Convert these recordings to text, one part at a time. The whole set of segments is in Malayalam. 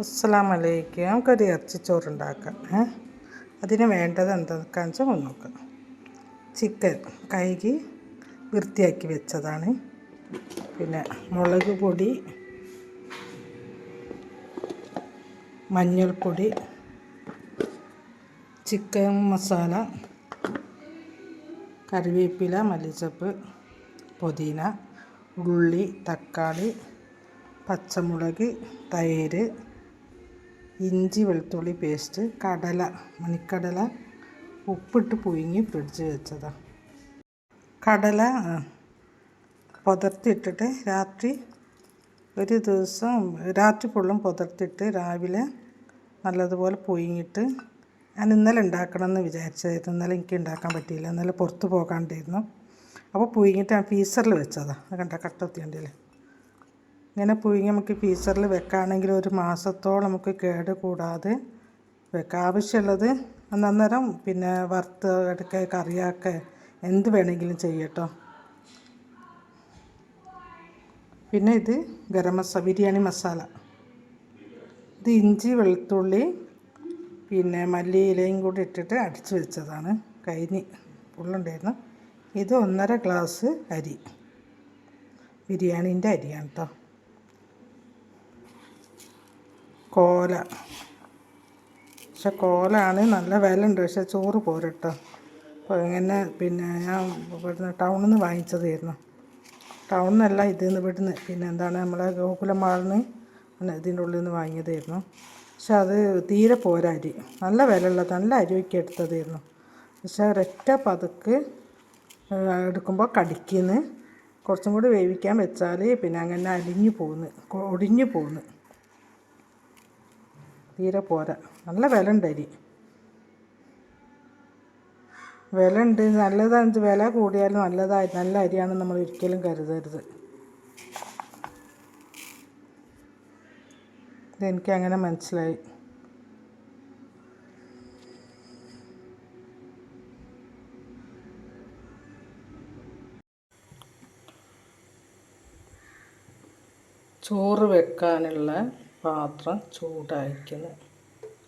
അസ്സലാമലൈക്കും. നമുക്കൊരു ഇറച്ചിച്ചോറുണ്ടാക്കാം. അതിന് വേണ്ടത് എന്തൊക്കെയാണെന്ന് വെച്ചാൽ ഒന്ന് നോക്കാം. ചിക്കൻ കൈകി വൃത്തിയാക്കി വെച്ചതാണ്. പിന്നെ മുളക് പൊടി മഞ്ഞൾപ്പൊടി ചിക്കൻ മസാല കറിവേപ്പില മല്ലിച്ചപ്പ് പുതിന ഉള്ളി തക്കാളി പച്ചമുളക് തൈര് ഇഞ്ചി വെളുത്തുള്ളി പേസ്റ്റ് കടല മണിക്കടല ഉപ്പിട്ട് പുഴുങ്ങി ഫ്രിഡ്ജ് വെച്ചതാണ് കടല പുതർത്തിയിട്ടിട്ട് രാത്രി ഒരു ദിവസം രാത്രി ഫുള്ളും പുതർത്തിട്ട് രാവിലെ നല്ലതുപോലെ പുഴുങ്ങിയിട്ട് ഞാൻ ഇന്നലെ ഉണ്ടാക്കണം എന്ന് വിചാരിച്ചതായിരുന്നു ഇന്നലെ എനിക്ക് ഉണ്ടാക്കാൻ പറ്റിയില്ല. ഇന്നലെ പുറത്ത് പോകാണ്ടായിരുന്നു. അപ്പോൾ പുഴുങ്ങിയിട്ട് ഞാൻ ഫീസറിൽ വെച്ചതാണ് അത് കണ്ട? കട്ടത്തിയുണ്ടല്ലേ ഇങ്ങനെ പുഴുങ്ങി നമുക്ക് ഫീസറിൽ വെക്കുകയാണെങ്കിൽ ഒരു മാസത്തോളം നമുക്ക് കേട് കൂടാതെ വെക്കാം. ആവശ്യമുള്ളത് അന്നേരം പിന്നെ വറുത്ത് എടുക്കുക കറിയാക്കുക എന്ത് വേണമെങ്കിലും ചെയ്യട്ടോ. പിന്നെ ഇത് ഗരം മസാല ബിരിയാണി മസാല. ഇത് ഇഞ്ചി വെളുത്തുള്ളി പിന്നെ മല്ലി ഇലയും കൂടി ഇട്ടിട്ട് അടിച്ചു വെച്ചതാണ്. കരിഞ്ഞി ഫുള്ളുണ്ടായിരുന്നു ഇത് ഒന്നര ഗ്ലാസ് അരി. ബിരിയാണീന്റെ അരിയാണ് കേട്ടോ കോല. പക്ഷെ കോലാണ് നല്ല വില ഉണ്ട് പക്ഷെ ചോറ് പോരട്ടോ. അപ്പോൾ ഇങ്ങനെ പിന്നെ ഞാൻ ഇവിടുന്ന് ടൗണിൽ നിന്ന് വാങ്ങിച്ചതായിരുന്നു. ടൗണിൽ നിന്നല്ല ഇതിൽ നിന്ന് ഇവിടുന്ന് പിന്നെ എന്താണ് നമ്മളെ ഗോകുലം മാളിൽ നിന്ന് ഇതിന്റെ ഉള്ളിൽ നിന്ന് വാങ്ങിയതായിരുന്നു. പക്ഷെ അത് തീരെ പോരാ അരി. നല്ല വിലയുള്ള നല്ല അരിയൊക്കെ എടുത്തതായിരുന്നു. പക്ഷെ ഒരൊറ്റ പതുക്ക് എടുക്കുമ്പോൾ കടിക്കുന്നു. കുറച്ചും കൂടി വേവിക്കാൻ വെച്ചാൽ പിന്നെ അങ്ങനെ അലിഞ്ഞു പോകുന്നു ഒടിഞ്ഞു പോകുന്നു തീരെ പോരാ. നല്ല വില ഉണ്ട് അരി. വില ഉണ്ട് നല്ലതാണ് വില കൂടിയാലും നല്ലതായി നല്ല അരിയാണ് നമ്മൾ ഒരിക്കലും കരുതരുത്. ഇതെനിക്ക് അങ്ങനെ മനസ്സിലായി. ചോറ് വെക്കാനുള്ള പാത്രം ചൂടായിരിക്കുന്നു.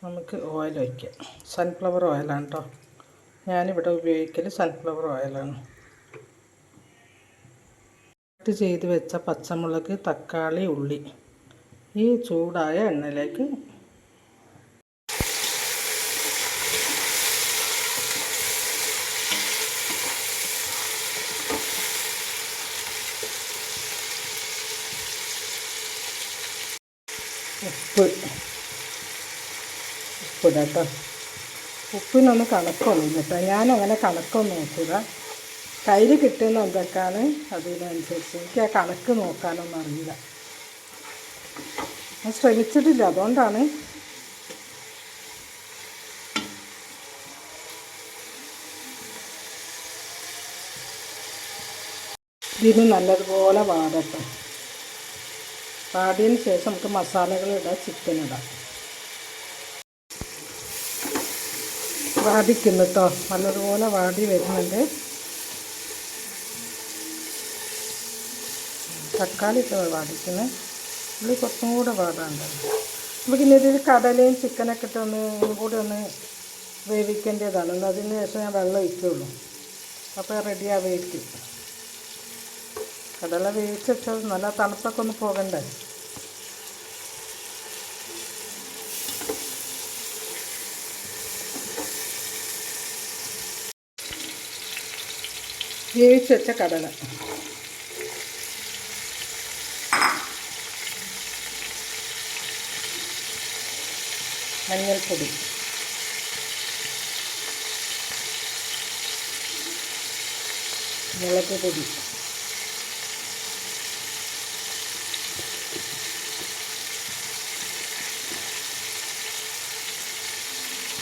നമുക്ക് ഓയിൽ ഒഴിക്കാം. സൺഫ്ലവർ ഓയിലാണ് കേട്ടോ ഞാനിവിടെ ഉപയോഗിക്കൽ സൺഫ്ലവർ ഓയിലാണ് കട്ട് ചെയ്ത് വെച്ച പച്ചമുളക് തക്കാളി ഉള്ളി ഈ ചൂടായ എണ്ണയിലേക്ക് ഉപ്പ് ഉപ്പിടാം കേട്ടോ ഉപ്പിനൊന്നും കണക്കൊന്നും കേട്ടോ. ഞാനങ്ങനെ കണക്കൊന്നും നോക്കില്ല കയ്യിൽ കിട്ടുന്ന എന്തൊക്കെയാണ് അതിനനുസരിച്ച്. എനിക്ക് ആ കണക്ക് നോക്കാനൊന്നും അറിയില്ല. ഞാൻ ശ്രമിച്ചിട്ടില്ല. അതുകൊണ്ടാണ് ഇതിന് നല്ലതുപോലെ വാടട്ടെ. വാടിയതിന് ശേഷം നമുക്ക് മസാലകൾ ഇടാം ചിക്കൻ ഇടാം വാടിക്കുന്നു കേട്ടോ നല്ലതുപോലെ വാടി വരുന്നുണ്ട്. തക്കാളി ഒക്കെ വാടിക്കുന്നത് ഉള്ളി കുറച്ചും കൂടെ വാടാണ്ട്. നമുക്ക് ഇനി ഇതിൽ കടലയും ചിക്കനൊക്കെ ഇട്ട് ഒന്ന് കൂടി ഒന്ന് വേവിക്കേണ്ടതാണ്. ഒന്ന് അതിന് ശേഷം ഞാൻ വെള്ളം ഒഴിക്കുള്ളൂ. അപ്പോൾ റെഡി ആവേക്കും കടല വേവിച്ച് വെച്ചാൽ നല്ല തണുപ്പൊക്കെ ഒന്ന് പോകണ്ടേ? വേവിച്ച് വെച്ച കടല. മഞ്ഞൾപ്പൊടി. മുളക് പൊടി.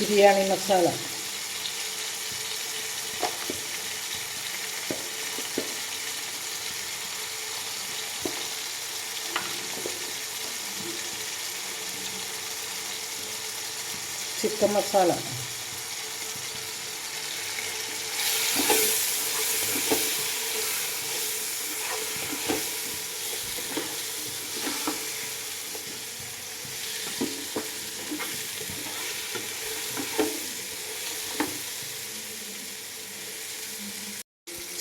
ബിരിയാണി മസാല. ചിക്കൻ മസാല.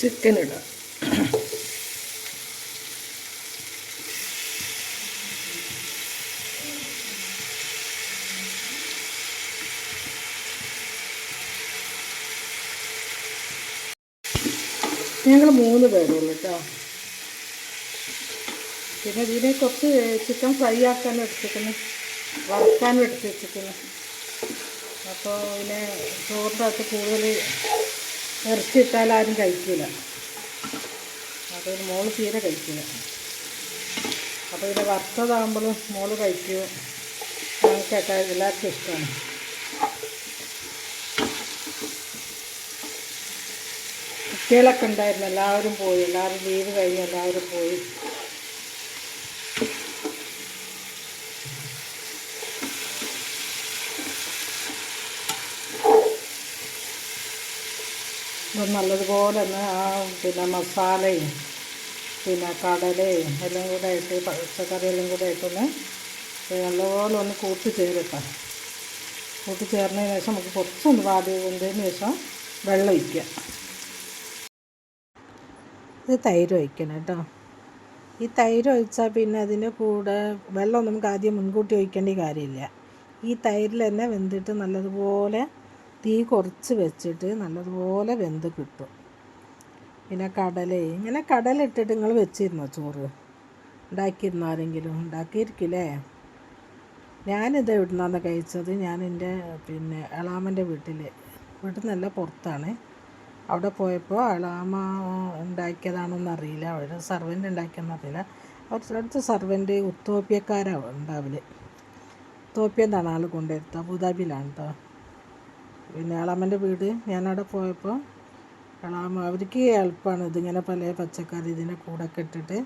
ചിക്കൻ ഇടാം. ഞങ്ങൾ മൂന്ന് പേരുള്ളൂ കേട്ടോ പിന്നെ ഇതിനെ കുറച്ച് ചിക്കൻ ഫ്രൈ ആക്കാനും എടുത്തിരിക്കുന്നു. വറുക്കാനും എടുത്ത് വെച്ചിരിക്കുന്നു അപ്പോൾ ഇതിനെ ചോറിന്റെ അകത്ത് കൂടുതൽ ഇറച്ചിട്ടാൽ ആരും കഴിക്കില്ല അപ്പോൾ ഇത് മോൾ തീരെ കഴിക്കില്ല അപ്പോൾ ഇതിന്റെ വറുത്തതാകുമ്പോഴും മോൾ കഴിക്കും. ഞങ്ങൾക്കൊക്കെ എല്ലാവർക്കും ഇഷ്ടമാണ്. കുട്ടികളൊക്കെ ഉണ്ടായിരുന്നു. എല്ലാവരും പോയി. എല്ലാവരും ലീവ് കഴിഞ്ഞ് എല്ലാവരും പോയി. നല്ലതുപോലെ ഒന്ന് ആ പിന്നെ മസാലയും പിന്നെ കടലയും എല്ലാം കൂടെ ആയിട്ട് പച്ചക്കറിയെല്ലാം കൂടെ ആയിട്ടൊന്ന് നല്ലപോലെ ഒന്ന് കൂട്ടി കൂട്ടിച്ചേർന്നതിന് കൂട്ടി ചേർന്നതിന് ശേഷം നമുക്ക് കുറച്ചൊന്ന് വാടി കൊണ്ടതിന് ശേഷം വെള്ളം ഒഴിക്കുക. ഇത് തൈര് ഒഴിക്കണം കേട്ടോ. ഈ തൈര് ഒഴിച്ചാൽ പിന്നെ അതിന്റെ കൂടെ വെള്ളം നമുക്ക് ആദ്യം മുൻകൂട്ടി ഒഴിക്കേണ്ട കാര്യമില്ല. ഈ തൈരിൽ തന്നെ വെന്തിട്ട് നല്ലതുപോലെ തീ കുറച്ച് വെച്ചിട്ട് നല്ലതുപോലെ വെന്ത് കിട്ടും. പിന്നെ കടല ഇങ്ങനെ കടല ഇട്ടിട്ട് നിങ്ങൾ വെച്ചിരുന്നോ ചോറ്? ഉണ്ടാക്കിയിരുന്നോ ആരെങ്കിലും? ഉണ്ടാക്കിയിരിക്കില്ലേ? ഞാനിത് എവിടുന്നാണ് കഴിച്ചത്? ഞാൻ എന്റെ പിന്നെ എളാമന്റെ വീട്ടിൽ വീട്ടിൽ നിന്നല്ല പുറത്താണ്. അവിടെ പോയപ്പോൾ അളാമ ഉണ്ടാക്കിയതാണെന്ന് അറിയില്ല അവർ സർവന്റ് ഉണ്ടാക്കിയെന്നറിയില്ല അടുത്ത സർവന്റ് ഉത്തോപ്യക്കാരാണ് ഉണ്ടാവില്ല ഉത്തോപ്യ എന്നാണ് ആൾ കൊണ്ടുവരുന്നത്. അബുദാബിയിലാണ് കേട്ടോ പിന്നെ അളാമന്റെ വീട്. ഞാനവിടെ പോയപ്പോൾ അളാമ അവർക്ക് എളുപ്പമാണ് ഇതിങ്ങനെ പല പച്ചക്കറി ഇതിന്റെ കൂടെ കെട്ടിട്ട്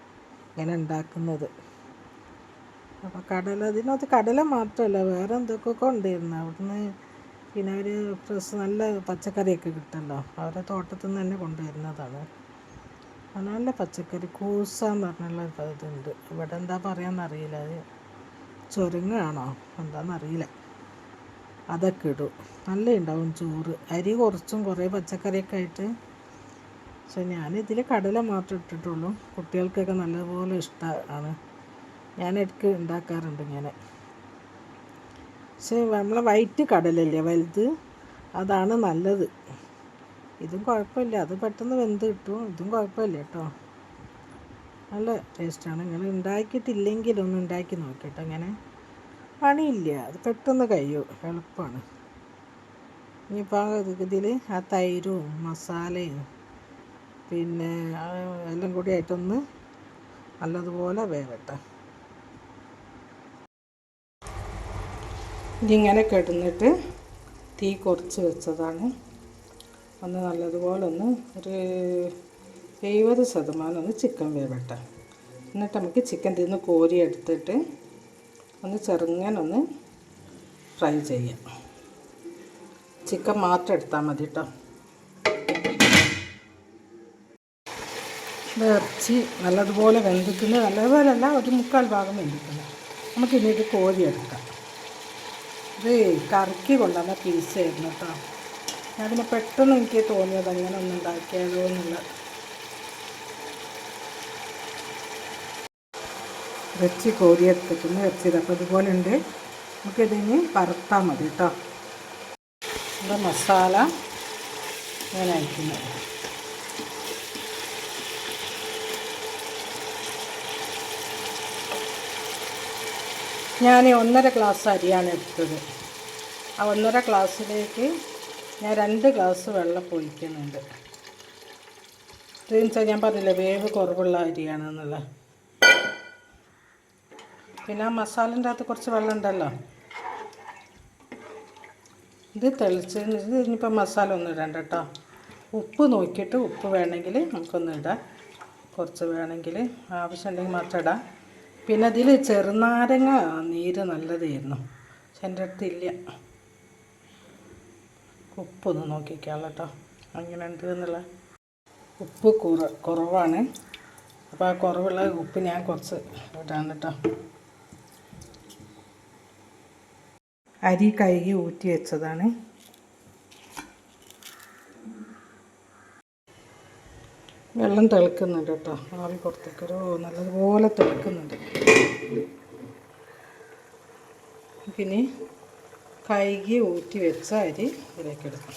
ഇങ്ങനെ ഉണ്ടാക്കുന്നത്. അപ്പോൾ കടല ഇതിനകത്ത് കടല മാത്രമല്ല വേറെ എന്തൊക്കെയൊക്കെ ഉണ്ടായിരുന്നു അവിടുന്ന് പിന്നെ അവർ ഫ്രഷ് നല്ല പച്ചക്കറിയൊക്കെ കിട്ടുമല്ലോ അവരെ തോട്ടത്തിൽ നിന്ന് തന്നെ കൊണ്ടുവരുന്നതാണ്. നല്ല പച്ചക്കറി. കൂസ എന്ന് പറഞ്ഞുള്ള ഇതുണ്ട്. ഇവിടെ എന്താ പറയാന്നറിയില്ല അത് ചുരങ്ങാണോ? എന്താണെന്നറിയില്ല അതൊക്കെ ഇടും. നല്ല ഉണ്ടാവും ചോറ്. അരി കുറച്ചും കുറേ പച്ചക്കറിയൊക്കെ ആയിട്ട്. പക്ഷെ ഞാനിതിൽ കടല മാത്രം ഇട്ടിട്ടുള്ളൂ. കുട്ടികൾക്കൊക്കെ നല്ലപോലെ ഇഷ്ടമാണ് ഞാൻ ഇടയ്ക്ക് ഉണ്ടാക്കാറുണ്ട് ഇങ്ങനെ. പക്ഷേ നമ്മളെ വൈറ്റ് കടലല്ലേ വലുത്. അതാണ് നല്ലത്. ഇതും കുഴപ്പമില്ല. അത് പെട്ടെന്ന് വെന്ത് കിട്ടും. ഇതും കുഴപ്പമില്ല കേട്ടോ. നല്ല ടേസ്റ്റാണ്. നിങ്ങൾ ഉണ്ടാക്കിയിട്ടില്ലെങ്കിൽ ഒന്ന് ഉണ്ടാക്കി നോക്കട്ടെ അങ്ങനെ. പണിയില്ല. അത് പെട്ടെന്ന് കഴിയും. എളുപ്പമാണ്. ഇനിയിപ്പോൾ ഇതിൽ ആ തൈരും മസാലയും പിന്നെ എല്ലാം കൂടി ആയിട്ടൊന്ന് നല്ലതുപോലെ വേവട്ടെ. ഇതിങ്ങനെ കിടന്നിട്ട് തീ കുറച്ച് വെച്ചതാണ്. ഒന്ന് നല്ലതുപോലെ ഒന്ന് ഒരു എഴുപത് ശതമാനം ഒന്ന് ചിക്കൻ വേവട്ടെ. എന്നിട്ട് നമുക്ക് ചിക്കൻ തിന്ന് കോരി എടുത്തിട്ട് ഒന്ന് ചെറുങ്ങനൊന്ന് ഫ്രൈ ചെയ്യാം. ചിക്കൻ മാത്രം എടുത്താൽ മതി കേട്ടോ ഇറച്ചി നല്ലതുപോലെ വെന്തിക്കുന്നത് നല്ലതുപോലല്ല ഒരു മുക്കാൽ ഭാഗം വെന്തിക്കുന്നത് നമുക്കിനി ഇത് കോരിയെടുക്കാം ഇത് കറക്കി കൊണ്ടുവന്ന പീസായിരുന്നു കേട്ടോ അതിന് പെട്ടെന്ന് എനിക്ക് തോന്നിയത് അങ്ങനെ ഒന്ന് ഉണ്ടാക്കിയാലോ എന്നുള്ള ഇറച്ചി കോരിയെടുത്തിട്ടുണ്ട് വെച്ചത് അപ്പോൾ ഇതുപോലെ ഉണ്ട്. നമുക്കിതിന് വറുത്താൽ മതി കേട്ടോ നമ്മുടെ മസാല ഇങ്ങനെ അയക്കുന്നത്. ഞാൻ ഒന്നര ഗ്ലാസ് അരിയാണ് എടുത്തത്. ആ ഒന്നര ഗ്ലാസ്സിലേക്ക് ഞാൻ രണ്ട് ഗ്ലാസ് വെള്ളം ഒഴിക്കുന്നുണ്ട്. ഇത്രയും ഞാൻ പറഞ്ഞില്ലേ വേവ് കുറവുള്ള അരിയാണെന്നുള്ള. പിന്നെ ആ മസാലന്റെ അകത്ത് കുറച്ച് വെള്ളം ഉണ്ടല്ലോ. ഇത് തെളിച്ച് ഇത് ഇനിയിപ്പോൾ മസാല ഒന്നും ഇടണ്ട കേട്ടോ. ഉപ്പ് നോക്കിയിട്ട് ഉപ്പ് വേണമെങ്കിൽ നമുക്കൊന്ന് ഇടാം. കുറച്ച് വേണമെങ്കിൽ ആവശ്യമുണ്ടെങ്കിൽ മാത്രം ഇടാം. പിന്നെ അതിൽ ചെറുനാരങ്ങ നീര് നല്ലതായിരുന്നു. പക്ഷെ എന്റെ അടുത്ത് ഇല്ല. ഉപ്പൊന്ന് നോക്കിക്കാം കേട്ടോ അങ്ങനെ ഉണ്ട് എന്നുള്ള. ഉപ്പ് കുറ കുറവാണ്. അപ്പോൾ ആ കുറവുള്ള ഉപ്പ് ഞാൻ കുറച്ച് ഇടാണ് കേട്ടോ അരി കഴുകി ഊറ്റി വെച്ചതാണ്. വെള്ളം തിളക്കുന്നുണ്ട് കേട്ടോ. ആവി പുറത്തേക്കൊരു നല്ലതുപോലെ തിളക്കുന്നുണ്ട്. പിന്നെ കൈകി ഊറ്റി വെച്ച അരി ഇതിലേക്ക് എടുക്കാം.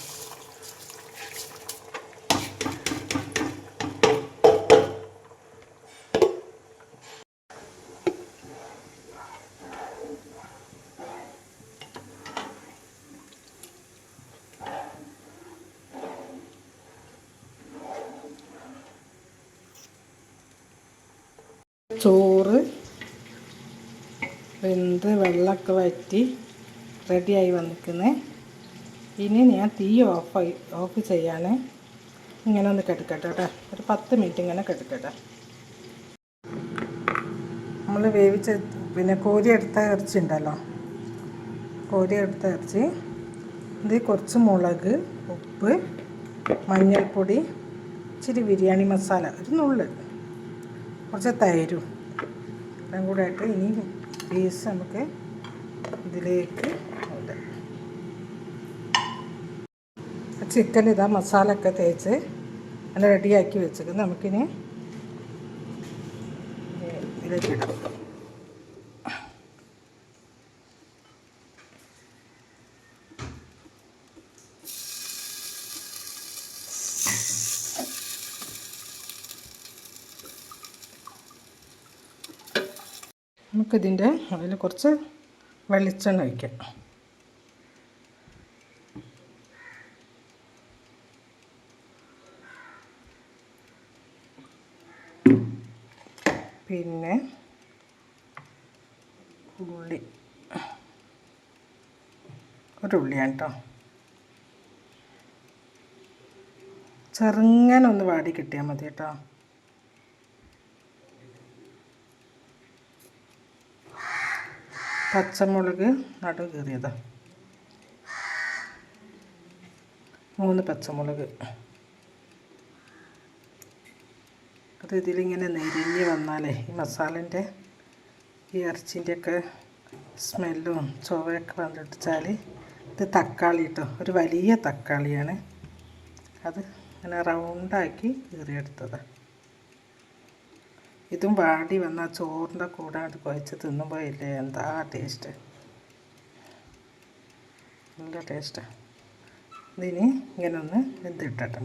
ചോറ് വെന്ത് വെള്ളമൊക്കെ വറ്റി റെഡിയായി വന്നിരിക്കുന്നത് ഇനി ഞാൻ തീ ഓഫ് ഓഫ് ചെയ്യാൻ ഇങ്ങനെ ഒന്ന് കെടുക്കട്ടെ കേട്ടോ ഒരു പത്ത് മിനിറ്റ് ഇങ്ങനെ കെടുക്കട്ടെ നമ്മൾ വേവിച്ച പിന്നെ കോരി എടുത്ത ഇറച്ചി ഉണ്ടല്ലോ. കോരി എടുത്ത ഇറച്ചി. ഇത് കുറച്ച് മുളക് ഉപ്പ് മഞ്ഞൾപ്പൊടി ഇച്ചിരി ബിരിയാണി മസാല. ഒരു നുള്ള്. കുറച്ച് തൈരും എല്ലാം കൂടെ ആയിട്ട് ഇനി പീസ് നമുക്ക് ഇതിലേക്ക് ചിക്കൻ ഇതാ മസാല ഒക്കെ തേച്ച് നല്ല റെഡിയാക്കി വെച്ചിട്ട് നമുക്കിനി ഇതിലേക്ക് ഇടാം. നമുക്കിതിന്റെ അതിൽ കുറച്ച് വെളിച്ചെണ്ണ ഒഴിക്കാം. പിന്നെ ഉള്ളി. ഒരു ഉള്ളിയാണ് കേട്ടോ ചെറുങ്ങനെ ഒന്ന് വാടി കിട്ടിയാൽ മതി കേട്ടോ. പച്ചമുളക് നടു കീറിയതാ. മൂന്ന് പച്ചമുളക്. അത് ഇതിലിങ്ങനെ നെരിഞ്ഞ് വന്നാലേ ഈ മസാലന്റെ ഈ ഇറച്ചിന്റെയൊക്കെ സ്മെല്ലും ചുവയൊക്കെ വന്നിട്ടാൽ ഇത് തക്കാളി കേട്ടോ ഒരു വലിയ തക്കാളിയാണ്. അത് ഇങ്ങനെ റൗണ്ടാക്കി കീറിയെടുത്തതാണ് ഇതും വാടി വന്ന ചോറിന്റെ കൂടെ അത് കുഴച്ച് തിന്നുമ്പോൾ ഇല്ലേ? എന്താ ടേസ്റ്റ്? നല്ല ടേസ്റ്റാണ് ഇതിന് ഇങ്ങനെ ഒന്ന് വെന്തിട്ടിട്ട്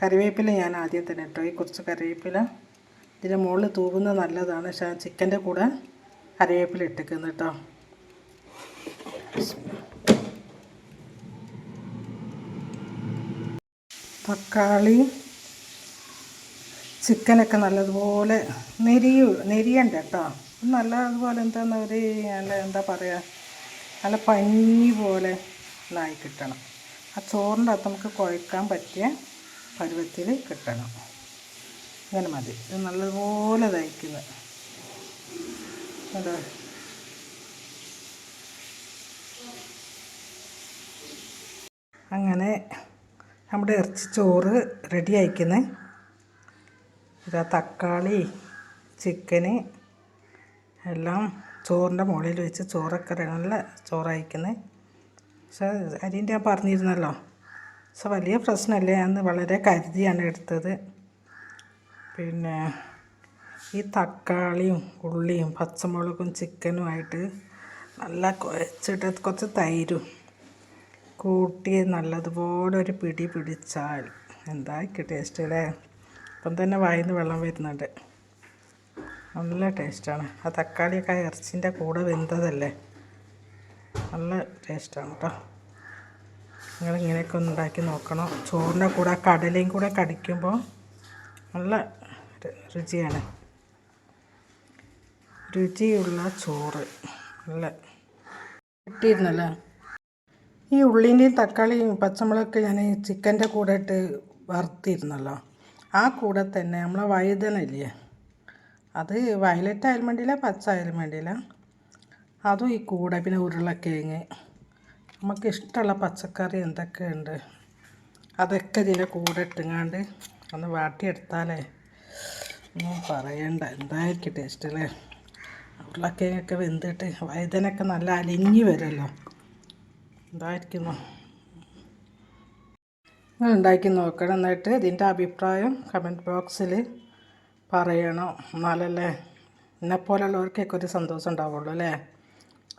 കറിവേപ്പില ഞാൻ ആദ്യം തന്നെ ഇട്ടോ. ഈ കുറച്ച് കറിവേപ്പില ഇതിന്റെ മുകളിൽ തൂകുന്നത് നല്ലതാണ്. പക്ഷേ ചിക്കന്റെ കൂടെ കറിവേപ്പില ഇട്ടിക്കുന്നു കേട്ടോ. തക്കാളി ചിക്കനൊക്കെ നല്ലതുപോലെ നെരിയു നെരിയണ്ട കേട്ടോ നല്ലതുപോലെ എന്താന്ന് ഒരു നല്ല എന്താ പറയുക നല്ല പഞ്ഞി പോലെ ഇതായി കിട്ടണം. ആ ചോറിന്റെ അകത്ത് നമുക്ക് കുഴക്കാൻ പറ്റിയ പരുവത്തിൽ കിട്ടണം. ഇങ്ങനെ മതി. ഇത് നല്ലതുപോലെ തയ്ക്കുന്നത് അതെ. അങ്ങനെ നമ്മുടെ ഇറച്ചി ചോറ് റെഡി അയക്കുന്നത് ഇതാ തക്കാളി ചിക്കന് എല്ലാം ചോറിന്റെ മുകളിൽ വെച്ച് ചോറൊക്കെ നല്ല ചോറയക്കുന്നത് പക്ഷേ അരിന്റെ ഞാൻ പറഞ്ഞിരുന്നല്ലോ. പക്ഷെ വലിയ പ്രശ്നമല്ല. എന്ന് വളരെ കരുതിയാണ് എടുത്തത്. പിന്നെ ഈ തക്കാളിയും ഉള്ളിയും പച്ചമുളകും ചിക്കനുമായിട്ട് നല്ല കുഴച്ചിട്ട് കുറച്ച് തൈരും കൂട്ടി നല്ലതുപോലെ ഒരു പിടി പിടിച്ചാൽ എന്താക്കി ടേസ്റ്റ് അല്ലേ? ഇപ്പം തന്നെ വായിന്ന് വെള്ളം വരുന്നുണ്ട്. നല്ല ടേസ്റ്റാണ്. ആ തക്കാളിയൊക്കെ ആ ഇറച്ചിന്റെ കൂടെ വെന്തതല്ലേ? നല്ല ടേസ്റ്റാണ് കേട്ടോ നിങ്ങൾ ഇങ്ങനെയൊക്കെ ഒന്ന് ഉണ്ടാക്കി നോക്കണം. ചോറിന്റെ കൂടെ കടലയും കൂടെ കടിക്കുമ്പോൾ നല്ല രുചിയാണ്. രുചിയുള്ള ചോറ്. നല്ല കിട്ടിയിരുന്നല്ലോ. ഈ ഉള്ളിന്റെയും തക്കാളിയും പച്ചമുളകൊക്കെ ഞാൻ ചിക്കന്റെ കൂടെ ഇട്ട് വറുത്തിരുന്നല്ലോ. ആ കൂടെ തന്നെ നമ്മളെ വഴുതന ഇല്ലേ അത് വയലറ്റ് ആയാലും വേണ്ടിയില്ല പച്ച ആയാലും വേണ്ടിയില്ല അതും ഈ കൂടെ പിന്നെ ഉരുളക്കിഴങ്ങ്. നമുക്ക് ഇഷ്ടമുള്ള പച്ചക്കറി എന്തൊക്കെയുണ്ട്? അതൊക്കെ ഇതിന്റെ കൂടെ ഇട്ടുങ്ങാണ്ട് ഒന്ന് വാട്ടിയെടുത്താലേ? ഒന്നും പറയണ്ട എന്തായിരിക്കും ടേസ്റ്റ് അല്ലേ? ഉരുളക്കിഴങ്ങൊക്കെ വെന്തിട്ട് വഴുതനൊക്കെ നല്ല അലിഞ്ഞ് വരുമല്ലോ? എന്തായിരിക്കുന്നു? നിങ്ങൾ ഉണ്ടാക്കി നോക്കണം. എന്നിട്ട് ഇതിന്റെ അഭിപ്രായം കമന്റ് ബോക്സിൽ പറയണം. എന്നാലല്ലേ എന്നെപ്പോലുള്ളവർക്കൊക്കെ ഒരു സന്തോഷം ഉണ്ടാവുള്ളൂ അല്ലേ?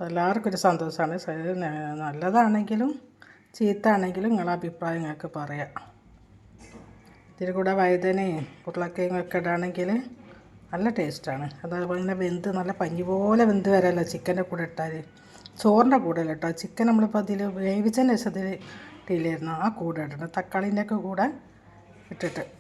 എല്ലാവർക്കും ഒരു സന്തോഷമാണ്. നല്ലതാണെങ്കിലും ചീത്ത ആണെങ്കിലും നിങ്ങളെ അഭിപ്രായം നിങ്ങൾക്ക് പറയാം. ഇതിൽ കൂടെ വഴുതനയും ഉരുളക്കയും ഒക്കെ ഇടുകയാണെങ്കിൽ നല്ല ടേസ്റ്റാണ്. അതേപോലെ തന്നെ വെന്ത് നല്ല പഞ്ഞി പോലെ വെന്ത് വരാമല്ലോ ചിക്കന്റെ കൂടെ ഇട്ടാൽ ചോറിന്റെ കൂടെ അല്ല കേട്ടോ. ചിക്കൻ നമ്മളിപ്പോൾ അതിൽ വേവിച്ചതിന് ശേഷം ഇതിൽ ഇട്ടില്ലായിരുന്നു ആ കൂടെ ഇടണം. തക്കാളീന്റെയൊക്കെ കൂടെ ഇട്ടിട്ട്.